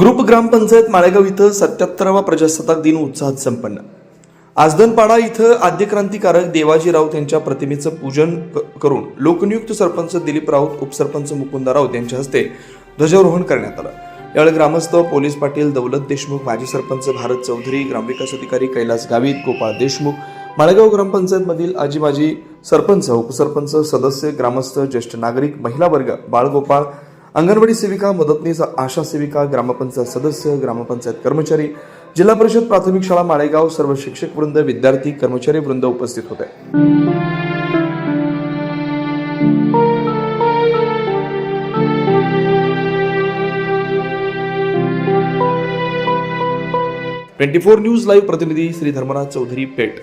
Group ग्रामपंचायत माळेगाव इथं सत्याहत्तरावा प्रजासत्ताक दिन उत्साहात संपन्न. आजदनपाडा इथं आद्यक्रांतिकारक देवाजी राऊत यांच्या प्रतिमेचं पूजन क- करून लोकनियुक्त सरपंच दिलीप राऊत उपसरपंच मुकुंदा राऊत यांच्या हस्ते ध्वजारोहण करण्यात आलं. यावेळी ग्रामस्थ पोलीस पाटील दौलत देशमुख माजी सरपंच भारत चौधरी ग्रामविकास अधिकारी कैलास गावित गोपाळ देशमुख माळेगाव ग्रामपंचायतमधील आजी माजी सरपंच उपसरपंच सदस्य ग्रामस्थ ज्येष्ठ नागरिक महिला वर्ग बाळगोपाळ अंगणवाडी सेविका मदतनीस आशा सेविका ग्रामपंचायत सदस्य ग्रामपंचायत कर्मचारी जिल्हा परिषद प्राथमिक शाळा माळेगाव सर्व शिक्षक वृंद विद्यार्थी कर्मचारी वृंद उपस्थित होते. ट्वेंटी फोर न्यूज लाईव्ह प्रतिनिधी श्री धर्मनाथ चौधरी पेठ.